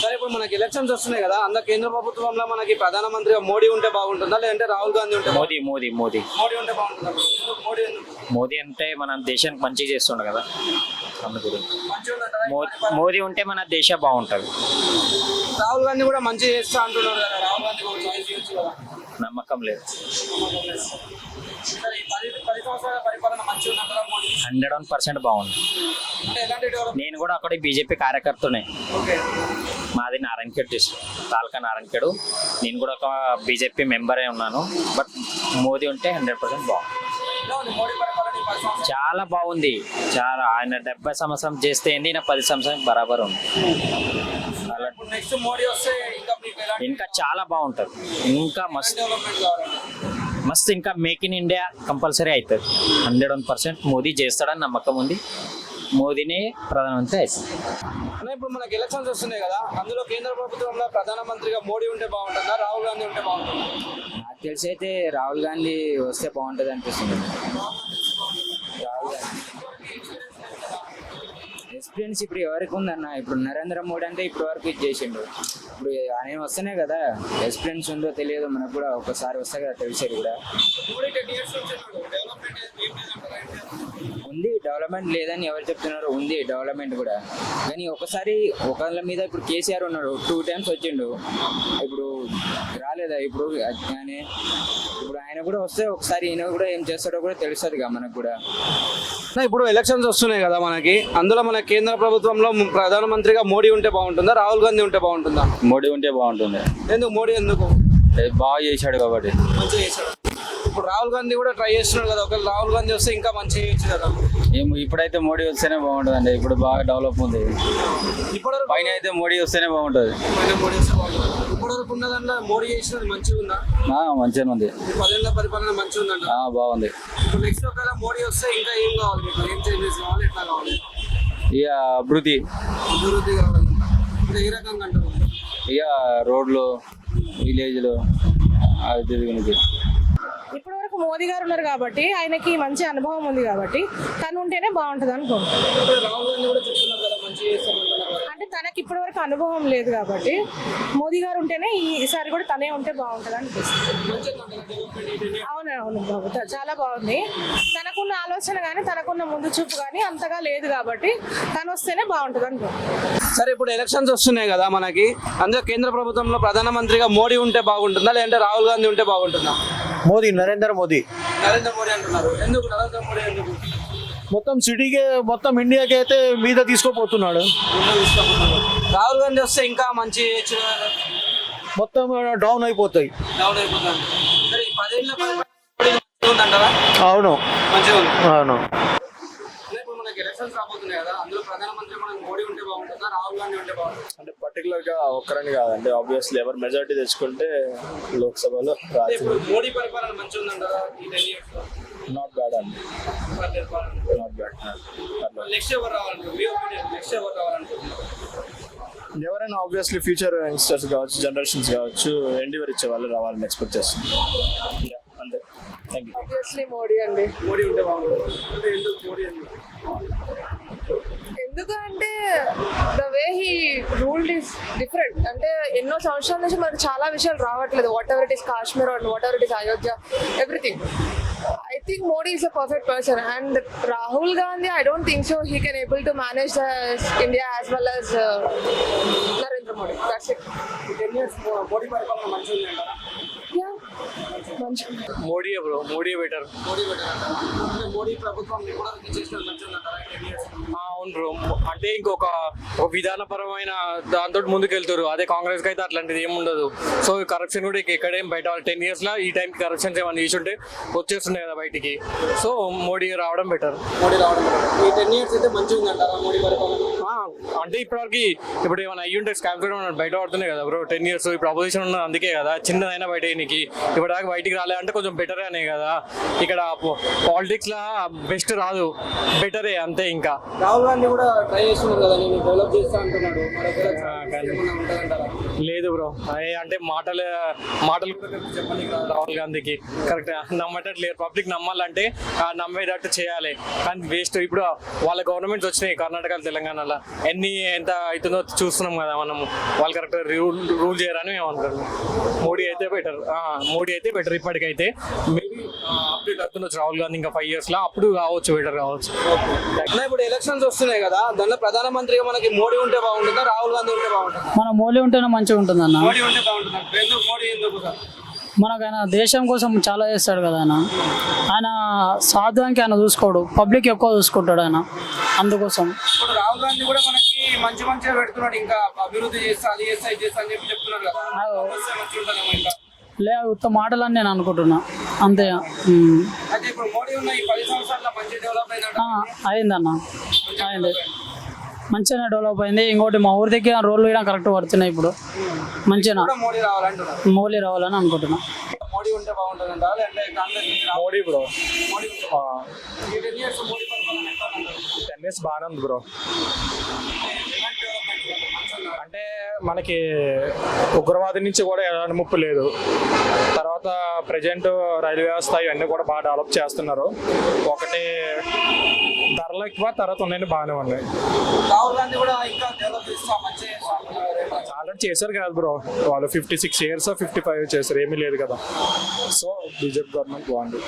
సరే ఇప్పుడు మనకి ఎలక్షన్స్ వస్తున్నాయి కదా అందులో కేంద్ర ప్రభుత్వంలో మనకి ప్రధానమంత్రిగా మోడీ ఉంటే బాగుంటుందా? లేదంటే రాహుల్ గాంధీ ఉంటే? మోదీ మోదీ మోదీ. మోడీ ఉంటే బాగుంటుందా? మోడీ మోదీ అంటే మన దేశానికి మంచి చేస్తుండ కదా? మోదీ ఉంటే మన దేశం బాగుంటుంది. రాహుల్ గాంధీ కూడా మంచి చేస్తా అంటున్నారు కదా రాహుల్ గాంధీ కూడా నమ్మకం లేదు. హండ్రెడ్ వన్ పర్సెంట్ బాగుంది. నేను కూడా అక్కడ బీజేపీ కార్యకర్తనే. మాది నారాయణఖేడ్ డిస్ట్రిక్ట్ తాలకా నారాయణఖేడు. నేను కూడా ఒక బీజేపీ మెంబరే ఉన్నాను. బట్ మోదీ ఉంటే హండ్రెడ్ పర్సెంట్ బాగుంది చాలా బాగుంది. చాలా ఆయన డెబ్బై సంవత్సరం చేస్తే ఏంది? నా పది సంవత్సరం బరాబర్ ఉంది. ఇంకా చాలా బాగుంటుంది. ఇంకా మస్తు. మస్తు ఇంకా మేక్ ఇన్ ఇండియా కంపల్సరీ అవుతుంది. హండ్రెడ్ వన్ పర్సెంట్ మోదీ చేస్తాడని నమ్మకం ఉంది. మోదీనే ప్రధానమంత్రి అన్న ఇప్పుడు మనకి ఎలక్షన్స్ వస్తున్నాయి కదా అందులో కేంద్ర ప్రభుత్వంలో ప్రధానమంత్రిగా మోడీ ఉంటే బాగుంటుందా రాహుల్ గాంధీ ఉంటే బాగుంటుందా? నాకు తెలిసి అయితే రాహుల్ గాంధీ వస్తే బాగుంటుంది అనిపిస్తుంది. రాహుల్ గాంధీ ఎక్స్పీరియన్స్ ఇప్పుడు ఎవరికి ఉందన్న? ఇప్పుడు నరేంద్ర మోడీ అంటే ఇప్పుడు వరకు ఇది చేసిండు. ఇప్పుడు ఆయన వస్తేనే కదా ఎక్స్పీరియన్స్ ఉందో తెలియదు మనకు కూడా ఒకసారి వస్తే కదా తెలిసేది కూడా మోడీ టెన్ ఇయర్స్ నుంచి డెవలప్మెంట్ ఏం లేదంటారా ఇండియా? ఉంది డెవలప్మెంట్ లేదని ఎవరు చెప్తున్నారు? ఉంది డెవలప్మెంట్ కూడా. కానీ ఒకసారి ఒకళ్ళ మీద ఇప్పుడు కేసీఆర్ ఉన్నాడు టూ టైమ్స్ వచ్చిండు. ఇప్పుడు రాలేదా? ఇప్పుడు కానీ ఇప్పుడు ఆయన కూడా వస్తే ఒకసారి ఈయన కూడా ఏం చేస్తాడో కూడా తెలుస్తుంది కదా మనకు కూడా. ఇప్పుడు ఎలక్షన్స్ వస్తున్నాయి కదా మనకి. అందులో మన కేంద్ర ప్రభుత్వంలో ప్రధానమంత్రిగా మోడీ ఉంటే బాగుంటుందా? రాహుల్ గాంధీ ఉంటే బాగుంటుందా? మోడీ ఉంటే బాగుంటుంది ఎందుకు? మోడీ ఎందుకు? బాగా చేశాడు కాబట్టి. మంచిగా చేశాడు. ఇప్పుడు రాహుల్ గాంధీ కూడా ట్రై చేస్తున్నాడు కదా ఒకవేళ రాహుల్ గాంధీ వస్తే ఇంకా మంచిగా చేయొచ్చు కదా. ఏం ఇప్పుడైతే మోడీ వస్తేనే బాగుంటుందండి ఇప్పుడు బాగా డెవలప్ ఉంది. ఇప్పటివరకు పైన అయితే మోడీ వస్తేనే బాగుంటుంది. మోడీ వస్తే బాగుంటుంది. ఇప్పటివరకు ఉన్న దాంట్లో మోడీ చేసినది మంచిగా ఉందా ఆ, మంచిగానే ఉంది. ఈ పదేళ్ళ పరిపాలన మంచిగా ఉందంట బాగుంది. ఇప్పుడు నెక్స్ట్ ఒకవేళ మోడీ వస్తే ఇంకా ఏం కావాలి మీకు? ఏం చేంజెస్ కావాలి? ఎట్లా కావాలి? ఇక అభివృద్ధి. అభివృద్ధి కావాలి. ఏ రకంగా అంటారు ఇక రోడ్లు విలేజ్లు అది మోదీ గారు ఉన్నారు కాబట్టి ఆయనకి మంచి అనుభవం ఉంది కాబట్టి తను ఉంటేనే బాగుంటుంది అనుకుంటున్నాను అంటే తనకి ఇప్పటి వరకు అనుభవం లేదు కాబట్టి మోదీ గారు ఉంటేనే ఈ- ఈసారి కూడా తనే ఉంటే బాగుంటుంది అనిపిస్తుంది. మంచిగా ఉంటుందా డెవలప్మెంట్ ఏంటి? అవును అవును బాబు చాలా బాగుంది. తనకున్న ఆలోచన కానీ తనకున్న ముందు చూపు కానీ అంతగా లేదు కాబట్టి తను వస్తేనే బాగుంటుంది అనుకుంటున్నాను సరే ఇప్పుడు ఎలక్షన్స్ వస్తున్నాయి కదా మనకి. అందులో కేంద్ర ప్రభుత్వంలో ప్రధానమంత్రిగా మోడీ ఉంటే బాగుంటుందా? లేదంటే రాహుల్ గాంధీ ఉంటే బాగుంటుందా? మోదీ నరేంద్ర మోదీ. నరేంద్ర మోడీ అంటున్నారు. ఎందుకు? నరేంద్ర మోడీ ఎందుకు? మొత్తం సిటీకే మొత్తం ఇండియాకి అయితే మీద తీసుకోపోతున్నాడు. రాహుల్ గాంధీ వస్తే ఇంకా మంచి. మొత్తం డౌన్ అయిపోతాయి. డౌన్ ఉందంటారా? అవును. అవును. అంటే ఇప్పుడు మనకి ఎలక్షన్స్ రాబోతున్నాయి కదా అందులో ప్రధానమంత్రి మనకి మోడీ ఉంటే బాగుంటుందా రాహుల్ గాంధీ ఉంటే బాగుంటుందా? అంటే పర్టికులర్గా ఒక్కరని కాదండి ఆబ్వియస్లీ ఎవరు మెజారిటీ తెచ్చుకుంటే లోక్సభలో మోడీ పరిపాలన మంచిగా ఉందంటారా నాట్ బ్యాడ్ అండి నాట్ బ్యాడ్ నెక్స్ట్ ఎవరు నెక్స్ట్ ఎవరు ఎవరైనా ఆబ్వియస్లీ ఫ్యూచర్ యంగ్స్టర్స్ కావచ్చు జనరేషన్స్ కావచ్చు ఎండివర్ ఇచ్చే వాళ్ళు రావాలని ఎక్స్పెక్ట్ చేస్తున్నాం Yeah, అంతే. థ్యాంక్ యూ మోడీ అండి. మోడీ ఉంటే బాగుంటుంది. ఎందుకు మోడీ ఎందుకు ఎందుకంటే the way he ruled is different అంటే ఎన్నో సంవత్సరాల నుంచి మనకు చాలా విషయాలు రావట్లేదు. Whatever it is Kashmir and whatever it is Ayodhya everything I think Modi is a perfect person and Rahul Gandhi I don't think so he can able to manage the India as well as Narendra Modi that's it Modi పరిపాలన Modi bro Modi better Modi అంటే మోడీ ప్రభుత్వం కూడా చేసిన మంచిగా ఉందంటారా? అనుకుంటారు అంటే ఇంకొక ఒక విధానపరమైన దాంతో ముందుకెళ్తారు. అదే కాంగ్రెస్ అయితే అట్లాంటిది ఏమి ఉండదు. సో కరప్షన్ కూడా ఇక ఎక్కడేం బయట టెన్ ఇయర్స్లో ఈ టైంకి కరప్షన్ ఏమైనా ఉంటే వచ్చేస్తున్నాయి కదా బయటికి. సో మోడీ రావడం బెటర్ మోడీ రావడం ఈ టెన్ ఇయర్స్ అయితే మంచిగా ఉందంటారా మోడీ పరిపాలన? అంటే ఇప్పటివరకు ఇప్పుడు ఏమైనా అయ్యుంటే స్కామ్స్ కూడా బయట పడుతున్నాయి కదా బ్రో టెన్ ఇయర్స్ ఇప్పుడు అపోజిషన్ ఉన్నది అందుకే కదా. చిన్నదైనా బయట నీకు ఇప్పుడు దాకా బయటికి రాలే అంటే కొంచెం బెటరే అనే కదా. ఇక్కడ పాలిటిక్స్ లా బెస్ట్ రాదు. బెటరే అంతే ఇంకా. రాహుల్ గాంధీ కూడా ట్రై చేస్తున్నారు కదా నేను డెవలప్ చేస్తా అంటున్నాడు. లేదు బ్రో అయ్యే అంటే మాటలు మాటలు చెప్పండి రాహుల్ గాంధీకి. కరెక్ట్ నమ్మటట్లేదు పబ్లిక్ నమ్మాలంటే నమ్మేటట్టు చేయాలి. కానీ వేస్ట్ ఇప్పుడు వాళ్ళ గవర్నమెంట్స్ వచ్చినాయి. కర్ణాటక తెలంగాణలో. అలా ఎన్ని ఎంత అవుతుందో చూస్తున్నాం కదా మనం. వాళ్ళు కరెక్ట్ రూల్ రూల్ చేయరని మేము అనుకుంటున్నాం. మోడీ అయితే బెటర్ మోడీ అయితే బెటర్ ఇప్పటికైతే. మేబీ అప్డేట్ అవుతుండొచ్చు రాహుల్ గాంధీ ఇంకా ఫైవ్ ఇయర్స్లో అప్పుడు కావచ్చు బెటర్ కావచ్చు. అన్న ఇప్పుడు ఎలక్షన్స్ వస్తున్నాయి కదా దానిలో ప్రధానమంత్రిగా మనకి మోడీ ఉంటే బాగుంటుందా రాహుల్ గాంధీ ఉంటే బాగుంటుందా? మన మోలీ ఉంటేనే మంచిగా ఉంటుంది అన్న మోడీ ఉంటే బాగుంటుందా? ఎందుకు మోడీ ఎందుకు ఆయన దేశం కోసం చాలా చేస్తాడు కదా ఆయన. ఆయన సాధ్యానికి ఆయన చూసుకోడు. పబ్లిక్ ఎక్కువ చూసుకుంటాడు ఆయన. అందుకోసం. ఇప్పుడు రాహుల్ గాంధీ కూడా మనకి మంచి మంచిగా పెడుతున్నాడు ఇంకా అభివృద్ధి చేస్తా అది చేస్తా ఇది చేస్తా అని చెప్పి చెప్తున్నారు కదా. వస్తే మంచిగా ఉంటుందేమో ఇంకా? లే ఉత్త మాటలని నేను అనుకుంటున్నా. అంతే. ఉమ్. అయితే ఇప్పుడు మోడీ ఉన్న ఈ పది సంవత్సరాల్లో మంచి డెవలప్ అయినట్టు ఆ, అయిందన్న. అయింది. మంచిగానే డెవలప్ అయింది. ఇంకోటి మా ఊరి దగ్గర రోడ్లు కూడా కరెక్ట్ పడుతున్నాయి ఇప్పుడు. మంచిగా మోడీ రావాలంటున్నారు. రావాలని అనుకుంటున్నా. మోడీ ఉంటే బాగుంటుంది అంటే Congress Modi bro. Years? Ten years బాగానే ఉంది బ్రో? అంటే మనకి ఉగ్రవాది నుంచి కూడా ఎలాంటి ముప్పు లేదు. తర్వాత ప్రజెంట్ రైలు వ్యవస్థ ఇవన్నీ కూడా బాగా డెవలప్ చేస్తున్నారు. ఒకటి ధరలు ఎక్కువ తర్వాత ఉన్నాయి బాగానే ఉన్నాయి. ఆల్రెడీ చేశారు కదా బ్రో. వాళ్ళు fifty six years fifty five చేశారు. ఏమీ లేదు కదా. సో బీజేపీ గవర్నమెంట్ బాగుంది.